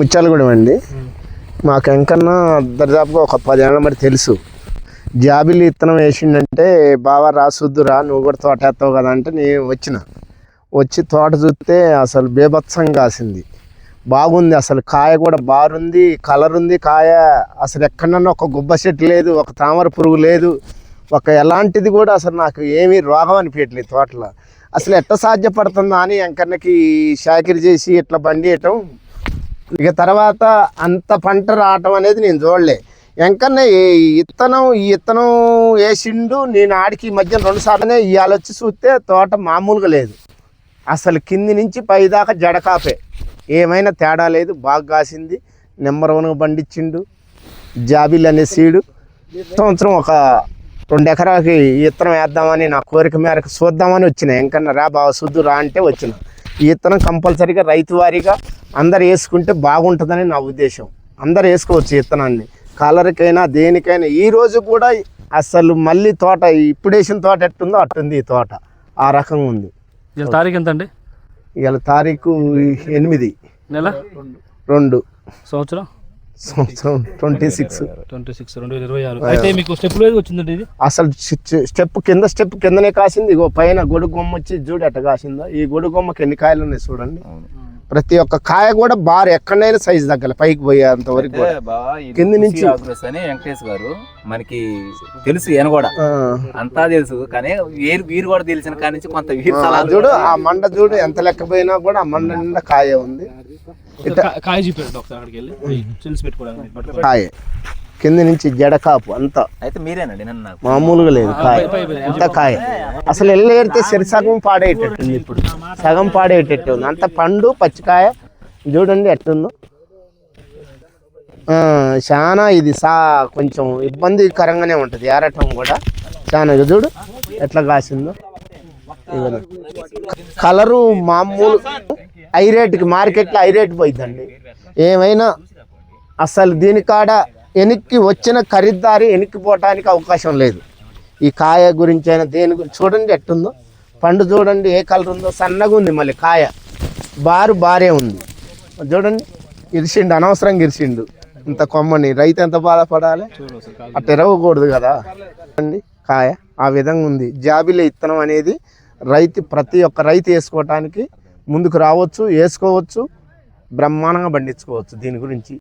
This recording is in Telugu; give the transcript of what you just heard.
ముచ్చాలగూడెం అండి. మాకు వెంకన్న దరిదాపుగా ఒక పదేళ్ళ మరి తెలుసు. జాబిలి ఇత్తనం వేసిండంటే బాగా రాసుద్దురా నువ్వు కూడా తోట వేస్తావు కదా అంటే నేను వచ్చిన. వచ్చి తోట చూస్తే అసలు బేభత్సం కాసింది. బాగుంది అసలు కాయ కూడా బారుంది కలర్ ఉంది కాయ. అసలు ఎక్కడన్నా ఒక గుబ్బ చెట్టు లేదు ఒక తామర పురుగు లేదు. ఒక ఎలాంటిది కూడా అసలు నాకు ఏమీ రోగం అనిపించట్లేదు తోటలో. అసలు ఎట్ట సాధ్యపడుతుందా అని ఎంకన్నకి షాకిరి చేసి ఇట్లా బండి వేయటం ఇక తర్వాత అంత పంట రావటం అనేది నేను చూడలే. ఎంకన్న ఈ ఇత్తనం ఈ ఇత్తనం వేసిండు నేను ఆడికి ఈ మధ్య రెండు సార్లునే ఇవాళ వచ్చి చూస్తే తోట మామూలుగా లేదు. అసలు కింది నుంచి పైదాకా జడకాపే ఏమైనా తేడా లేదు బాగా కాసింది నెంబర్ వన్గా పండించిండు జాబిల్ అనే సీడు. సంవత్సరం ఒక రెండు ఎకరాలకి ఇత్తనం వేద్దామని నా కోరిక మేరకు చూద్దామని వచ్చిన. ఎంకన్నా రా బావ శుద్ధు రా అంటే వచ్చిన. ఈ ఇత్తనం కంపల్సరీగా రైతు వారీగా అందరు వేసుకుంటే బాగుంటుందని నా ఉద్దేశం. అందరు వేసుకోవచ్చు ఈ ఇత్తనాన్ని కలర్కైనా దేనికైనా ఈ రోజు కూడా అసలు మళ్ళీ తోట ఇప్పుడు వేసిన తోట ఎట్టుందో అట్టుంది ఈ తోట. ఆ రకంగా ఉంది. ఇలా తారీఖు ఎంత అండి ఇవాళ తారీఖు ఎనిమిది. నెల? రెండు. సంవత్సరం? సంవత్సరం ట్వంటీ సిక్స్. ట్వంటీ సిక్స్ రెండు వేల ఇరవై ఆరు. అయితే మీకు స్టెప్ లేదు వచ్చిందండి ఇది? అసలు స్టెప్ కింద స్టెప్ కిందనే కాసింది. ఇగో పైన గొడుగు గొమ్మ వచ్చి చూడు ఎట్ట కాసిందో. ఈ గొడుగు గొమ్మకి ఎన్ని కాయలు ఉన్నాయి చూడండి. ప్రతి ఒక్క కాయ కూడా బార్ ఎక్కడైనా సైజు తగ్గల. పైకి పోయేంత వరకు కింది నుంచి- అని వెంకటేష్ గారు మనకి తెలుసు ఈయన కూడా. అంతా తెలుసు. కానీ వీరు వీరు కూడా తెలిసిన కాడి నుంచి కొంత చూడు ఆ మండ చూడు ఎంత లెక్క పోయినా కూడా ఆ మండ నిండా కాయ ఉంది. కాయ చూపారు డాక్టర్ అక్కడికి వెళ్ళి. పెట్టుకోవడానికి పట్టుకోవడానికి. కాయ. కింద నుంచి జడకాపు అంతా. అయితే మీరేనండి నన్ను నాకు. మామూలుగా లేదు కాయ. అంత కాయ. అసలు ఎల్లు ఏరితే సరి సగం పాడేటట్టుంది ఇప్పుడు. సగం పాడేటట్టు ఉంది. అంత పండు పచ్చికాయ. చూడండి ఎట్టుందో ఆ, చాలా ఇది సా కొంచెం ఇబ్బందికరంగానే ఉంటుంది. ఏరటం కూడా చాలా చూడు ఎట్లా కాసిందో. కలరు మామూలు హై రేటుకి మార్కెట్లో హై రేటు పోయిందండి ఏమైనా అసలు దీని కాడ వెనక్కి వచ్చిన ఖరీదారి వెనక్కి పోవటానికి అవకాశం లేదు. ఈ కాయ గురించి అయినా దేని గురించి చూడండి ఎట్టుందో. పండు చూడండి ఏ కలర్ ఉందో. సన్నగా ఉంది మళ్ళీ కాయ. బారు బారే ఉంది. చూడండి ఇరిసిండు అనవసరంగా ఇరిసిండు. ఇంత కొమ్మని రైతు ఎంత బాధపడాలి? అట్ట ఇరవకూడదు కదా. అండి కాయ ఆ విధంగా ఉంది. జాబిలే ఇత్తనం అనేది రైతు ప్రతి ఒక్క రైతు వేసుకోవటానికి ముందుకు రావచ్చు వేసుకోవచ్చు బ్రహ్మాండంగా పండించుకోవచ్చు దీని గురించి.